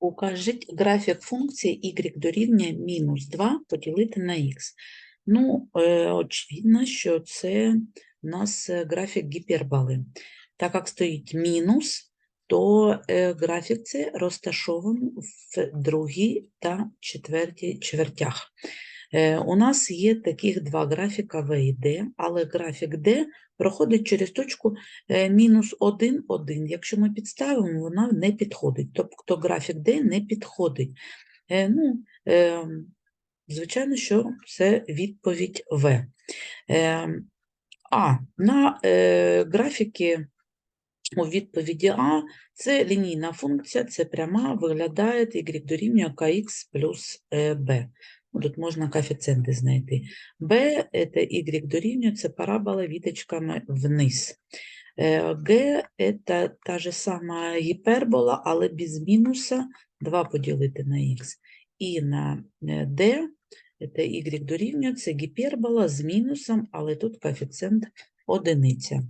Укажіть графік функції y дорівнює мінус 2 поділити на х. Ну, е, очевидно, що це у нас е, графік гіперболи. Так як стоїть мінус, то е, графік це розташований в другій та четвертій чвертях. Е, У нас є таких два графіка В і Д, але графік D проходить через точку е, мінус 1, 1. Якщо ми підставимо, вона не підходить. Тобто графік D не підходить. Е, Ну, е, звичайно, що це відповідь В. Е, А на графіки у відповіді А це лінійна функція, це пряма, виглядає y дорівнює kx плюс b. Тут можна коефіцієнти знайти. b – це y дорівнює, це парабола віточками вниз. G – це та же сама гіпербола, але без мінуса 2 поділити на х. І на е, D це y дорівнює, це гіпербола з мінусом, але тут коефіцієнт одиниця.